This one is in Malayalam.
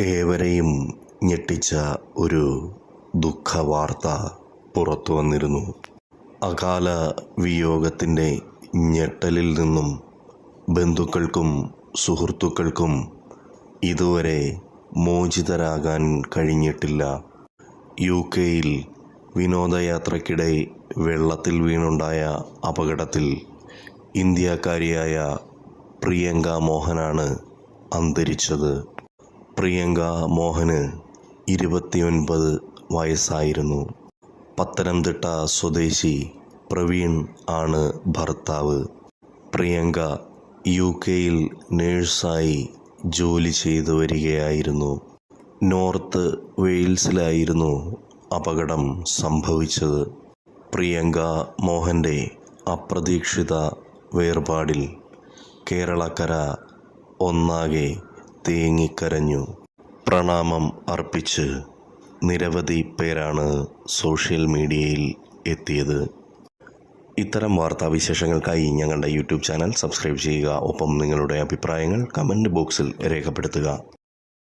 ഏവരെയും ഞെട്ടിച്ച ഒരു ദുഃഖവാർത്ത പുറത്തു വന്നിരുന്നു. അകാല വിയോഗത്തിന്റെ ഞെട്ടലിൽ നിന്നും ബന്ധുക്കൾക്കും സുഹൃത്തുക്കൾക്കും ഇതുവരെ മോചിതരാകാൻ കഴിഞ്ഞിട്ടില്ല. യു കെയിൽ വിനോദയാത്രയ്ക്കിടെ വെള്ളത്തിൽ വീണുണ്ടായ അപകടത്തിൽ ഇന്ത്യക്കാരിയായ പ്രിയങ്ക മോഹനാണ് അന്തരിച്ചത്. പ്രിയങ്ക മോഹന് ഇരുപത്തിയൊൻപത് വയസ്സായിരുന്നു. പത്തനംതിട്ട സ്വദേശി പ്രവീൺ ആണ് ഭർത്താവ്. പ്രിയങ്ക യു കെയിൽ നേഴ്സായി ജോലി ചെയ്തു വരികയായിരുന്നു. നോർത്ത് വെയിൽസിലായിരുന്നു അപകടം സംഭവിച്ചത്. പ്രിയങ്ക മോഹന്റെ അപ്രതീക്ഷിത വേർപാടിൽ കേരളക്കര ഒന്നാകെ തേങ്ങിക്കരഞ്ഞു. പ്രണാമം അർപ്പിച്ച് നിരവധി പേരാണ് സോഷ്യൽ മീഡിയയിൽ എത്തിയത്. ഇത്തരം വാർത്താ വാർത്താവിശേഷങ്ങൾക്കായി ഞങ്ങളുടെ യൂട്യൂബ് ചാനൽ സബ്സ്ക്രൈബ് ചെയ്യുക. ഒപ്പം നിങ്ങളുടെ അഭിപ്രായങ്ങൾ കമന്റ് ബോക്സിൽ രേഖപ്പെടുത്തുക.